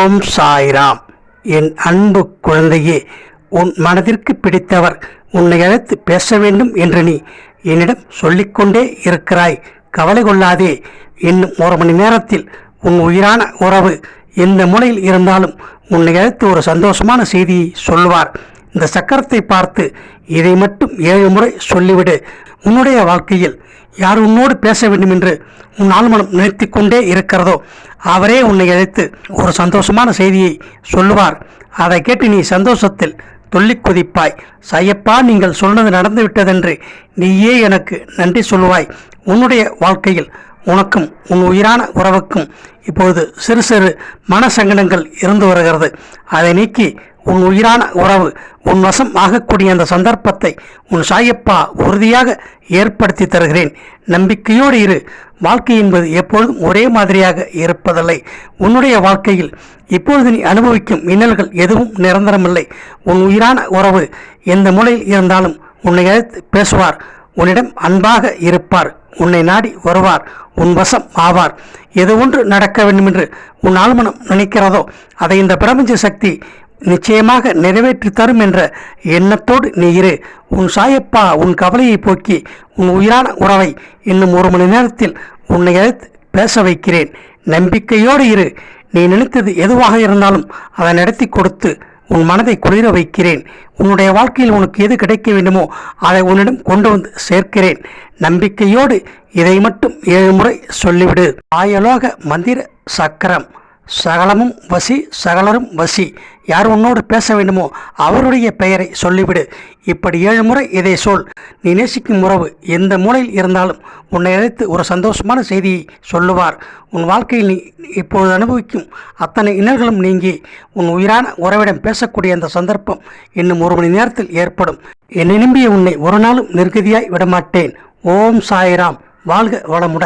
ஓம் சாய்ராம். என் அன்பு குழந்தையே உன் மனதிற்கு பிடித்தவர் உன்னை அழைத்து பேச வேண்டும் என்று நீ என்னிடம் சொல்லிக்கொண்டே இருக்கிறாய். கவலை கொள்ளாதே. இன்னும் ஒரு மணி நேரத்தில் உன் உயிரான உறவு எந்த முனையில் இருந்தாலும் உன்னை அழைத்து ஒரு சந்தோஷமான செய்தியை சொல்லுவார் இந்த சக்கரத்தை பார்த்து இதை மட்டும் ஏழு முறை சொல்லிவிடு. உன்னுடைய வாழ்க்கையில் யார் உன்னோடு பேச வேண்டும் என்று உன் ஆழ்மனம் நினைத்து கொண்டே இருக்கிறதோ அவரே உன்னை அழைத்து ஒரு சந்தோஷமான செய்தியை சொல்லுவார். அதை கேட்டு நீ சந்தோஷத்தில் துள்ளி குதிப்பாய். சையப்பா நீங்கள் சொன்னது நடந்து விட்டதென்று நீயே எனக்கு நன்றி சொல்லுவாய். உன்னுடைய வாழ்க்கையில் உனக்கும் உன் உயிரான உறவுக்கும் இப்பொழுது சிறு சிறு மன சங்கடங்கள் இருந்து வருகிறது. அதை நீக்கி உன் உயிரான உறவு உன் வசம் ஆகக்கூடிய அந்த சந்தர்ப்பத்தை உன் சாயப்பா உறுதியாக ஏற்படுத்தி தருகிறேன். நம்பிக்கையோடு இரு. வாழ்க்கை என்பது எப்பொழுதும் ஒரே மாதிரியாக இருப்பதில்லை. உன்னுடைய வாழ்க்கையில் இப்பொழுது நீ அனுபவிக்கும் இன்னல்கள் எதுவும் நிரந்தரமில்லை. உன் உயிரான உறவு எந்த மூலையில் இருந்தாலும் உன்னை அழைத்து பேசுவார். உன்னிடம் அன்பாக இருப்பார். உன்னை நாடி வருவார். உன் வசம் ஆவார். எது ஒன்று நடக்க வேண்டுமென்று உன் ஆழ்மனம் நினைக்கிறதோ அதை இந்த பிரபஞ்ச சக்தி நிச்சயமாக நிறைவேற்றி தரும் என்ற எண்ணத்தோடு நீ இரு. உன் சாயப்பா உன் கவலையை போக்கி உன் உயிரான உறவை இன்னும் ஒரு மணி நேரத்தில் உன்னை அழைத்து பேச வைக்கிறேன். நம்பிக்கையோடு இரு. நீ நினைத்தது எதுவாக இருந்தாலும் அதை நடத்தி கொடுத்து உன் மனதை குளிர வைக்கிறேன். உன்னுடைய வாழ்க்கையில் உனக்கு எது கிடைக்க வேண்டுமோ அதை உன்னிடம் கொண்டு வந்து சேர்க்கிறேன். நம்பிக்கையோடு இதை மட்டும் ஏழு முறை சொல்லிவிடு. ஆயலோக மந்திர சக்கரம். சகலமும் வசி சகலரும் வசி. யார் உன்னோடு பேச வேண்டுமோ அவருடைய பெயரை சொல்லிவிடு. இப்படி ஏழு முறை இதை சொல். நீ நேசிக்கும் உறவு எந்த மூலையில் இருந்தாலும் உன்னை அழைத்து ஒரு சந்தோஷமான செய்தியை சொல்லுவார். உன் வாழ்க்கையில் நீ இப்பொழுது அனுபவிக்கும் அத்தனை இன்னல்களும் நீங்கி உன் உயிரான உறவிடம் பேசக்கூடிய அந்த சந்தர்ப்பம் இன்னும் ஒரு மணி நேரத்தில் ஏற்படும். என்னை நம்பிய உன்னை ஒரு நாளும் நிர்கதியாய் விடமாட்டேன். ஓம் சாய்ராம். வாழ்க வளமுடன்.